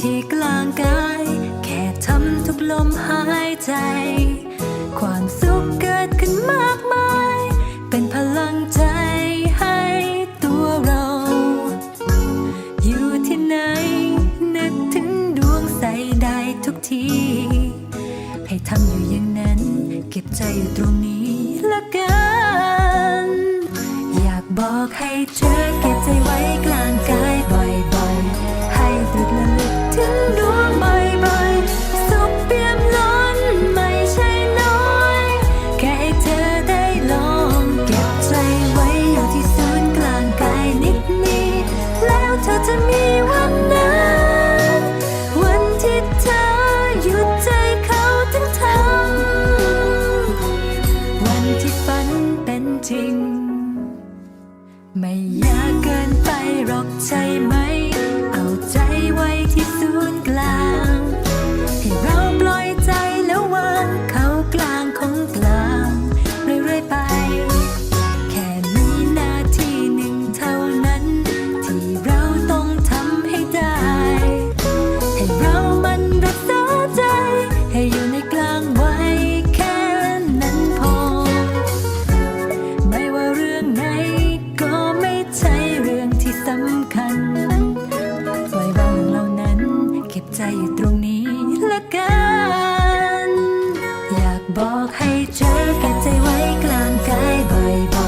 ที่กลางกาย แค่ทำทุกลมหายใจ ความสุขเกิดขึ้นมากมาย เป็นพลังใจให้ตัวเรา อยู่ที่ไหน นึกถึงดวงใสได้ทุกที ให้ทำอยู่อย่างนั้น เก็บใจอยู่ตรงนี้ละกัน อยากบอกให้เธอเก็บใจไว้กลางกาย ไม่อยากเกินไปหรอกใช่ไหม บอกให้เจอกันใจไว้กลางกายบ่อยๆ